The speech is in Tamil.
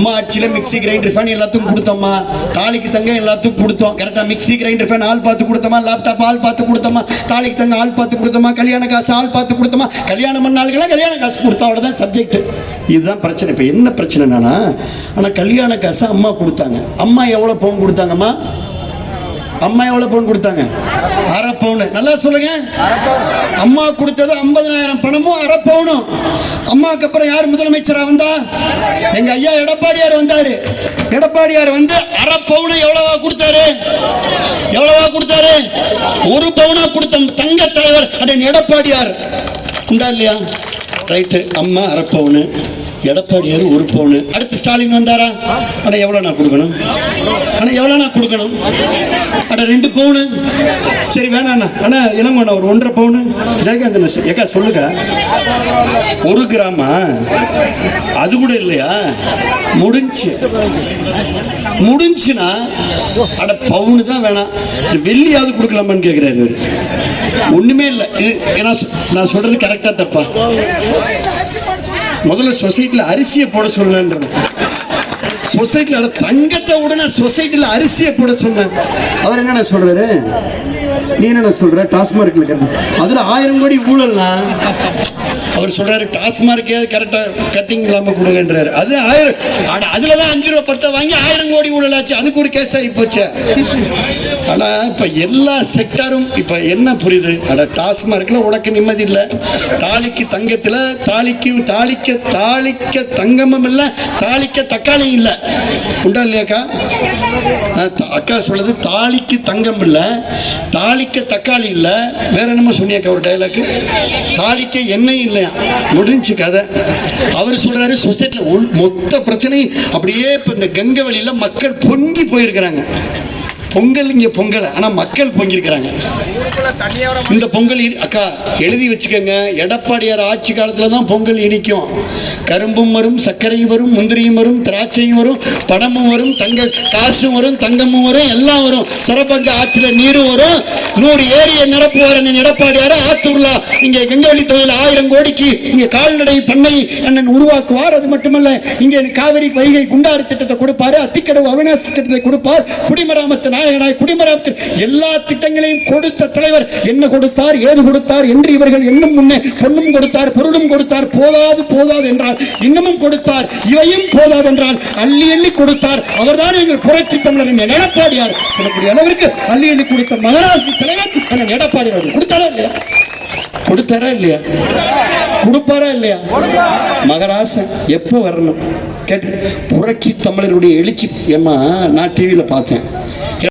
அம்மா ஆட்சியில மிக்ஸி கிரைண்டர் ஃபேன் எல்லாத்துக்கும் கொடுத்தோம்மா. தாலிக்கு தங்க எல்லாத்துக்கும் கொடுத்தோம். கரெக்டா மிக்ஸி கிரைண்டர் ஃபேன் ஆள் பார்த்து கொடுத்தோமா? லேப்டாப் ஆள் பார்த்து கொடுத்தோமா? தாலிக்கு தங்க ஆள் பார்த்து கொடுத்தோமா? கல்யாண காசு ஆள் பார்த்து கொடுத்தோமா? கல்யாணம் பண்ண ஆளுக்கெல்லாம் கல்யாண காசு கொடுத்தோம். அவ்வளோதான் சப்ஜெக்ட் இதுதான் பிரச்சனை. இப்போ என்ன பிரச்சனை என்னன்னா ஆனால் கல்யாண காசு அம்மா கொடுத்தாங்க. அம்மா எவ்வளோ பவுன் கொடுத்தாங்கம்மா? அம்மா எவ்வளவு பவுன் கொடுத்தாங்க? அரை பவுன் நல்லா சொல்லுங்க. அம்மா கொடுத்தது ஐம்பதனாயிரம் பணமும் அரை பவுனும் அம்மாக்கு அப்புறம் யார் முதலமைச்சரா வந்தா? எங்க ஐயா எடப்பாடியார் வந்தாரு. எடப்பாடியார் வந்து அரை பவுனை எவ்வளவா கொடுத்தாரு? எவ்வளவா கொடுத்தாரு? ஒரு பவுனா கொடுத்த தங்க தலைவர் அப்படின்னு எடப்பாடியார். உண்டா இல்லையா? ரைட்டு அம்மா அரை பவுனு. எடப்பாடியார் ஒரு பவுனு அடுத்து ஸ்டாலின் வந்தாரா? அட எவ்வளோ நான் கொடுக்கணும்? அட எவ்வளோ நான் கொடுக்கணும்? அட ரெண்டு பவுனு சரி வேணாண்ணா அண்ணா. இளங்கண்ணா ஒரு ஒன்றரை பவுனு ஜெயகாந்தன் ஏக்கா சொல்லுங்க. ஒரு கிராமா அது கூட இல்லையா? முடிஞ்சு. முடிஞ்சுனா அட பவுனு தான் வேணாம். இந்த வெள்ளியாவது கொடுக்கலாமான்னு கேட்குறாரு ஒன்றுமே ஒண்ணுமே இல்லை. இது நான் சொ- நான் சொல்றது கரெக்டா தப்பா? முதல்ல சொசைட்டில அரிசியை போட சொல்லலன்ற சொசைட்டில தங்கத்தை உடனே சொசைட்டில அரிசியை போட சொன்னேன். அவர் என்ன சொல்றாரு? நீ என்ன சொல்ற? டாஸ்மார்க்ல அதுல ஆயிரம் கோடி ஊழல்னா அவர் சொல்றாரு டாஸ்மார்க்கே கரெக்டா கட்டிங் இல்லாம கொடுங்கன்றாரு. அது ஆயிரம் அதுலதான் அஞ்சு ரூபா பத்தை வாங்கி ஆயிரம் கோடி ஊழல் ஆச்சு. அதுக்கு ஒரு கேஸ் ஆகி போச்சு. ஆனால் இப்போ எல்லா செக்டாரும் இப்போ என்ன புரியுது? அட டாஸ்மார்க்கில் உனக்கு நிம்மதி இல்லை. தாலிக்கு தங்கத்தில் தாலிக்கும் தாலிக்க தாலிக்க தங்கமும் இல்லை தாலிக்க தக்காளியும் இல்லை. உண்டா இல்லையாக்கா அக்கா? சொல்லுது தாலிக்கு தங்கம் இல்லை தாலிக்க தக்காளி இல்லை. வேற என்னமோ சொன்னியாக்கா ஒரு டைலாக்கு தாலிக்க எண்ணெய் இல்லையா? முடிஞ்சு கதை. அவர் சொல்கிறாரு சொசைட்டியில் மொத்த பிரச்சனை அப்படியே இப்போ இந்த கங்கை வழியில் மக்கள் பொங்கி போயிருக்கிறாங்க. பொங்கல் இங்க பொங்கல். ஆனா மக்கள் பொங்கியிருக்கிறாங்க. இந்த பொங்கல் அக்கா எழுதி வச்சுக்கோங்க. எடப்பாடியார் ஆட்சி காலத்துல தான் பொங்கல் இனிக்கும். கரும்பும் வரும் சர்க்கரையும் வரும் முந்திரியும் வரும் திராட்சையும் வரும் பணமும் வரும் தங்க காசும் வரும் தங்கமும் வரும் எல்லாம் வரும். சிறப்பங்க ஆற்றுல நீரும் வரும். நூறு ஏரியை நிரப்புவார் அண்ணன் எடப்பாடியார். ஆத்தூர்ல இங்க கங்கவழி தொழில் ஆயிரம் கோடிக்கு இங்க கால்நடை பண்ணை அண்ணன் உருவாக்குவார். அது மட்டுமல்ல இங்க காவிரி வைகை குண்டாறு திட்டத்தை கொடுப்பாரு அத்திக்கடவு அவினாசி திட்டத்தை கொடுப்பார் குடிமராமத்து நாயகனாய் குடிமராமத்தில் எல்லா திட்டங்களையும் கொடுத்த தலைவர் என்ன கொடுத்தார் ஏது கொடுத்தார் என்று இவர்கள் இன்னும் முன்னே பொண்ணும் கொடுத்தார் பொருளும் கொடுத்தார் போதாது போதாது என்றால் இன்னமும் கொடுத்தார் இவையும் போதாது என்றால் அள்ளி அள்ளி கொடுத்தார். அவர்தான் எங்கள் புரட்சி தமிழரின் எடப்பாடியார். எனக்குரிய அளவிற்கு அள்ளி அள்ளி கொடுத்த மகராசி தலைவர் அண்ணன் எடப்பாடியார் கொடுத்தாரா இல்லையா? கொடுத்தாரா இல்லையா? கொடுப்பாரா இல்லையா? மகராசன் எப்போ வரணும்? கேட்டு புரட்சி தமிழருடைய எழுச்சி. ஏமா நான் டிவியில் பார்த்தேன்.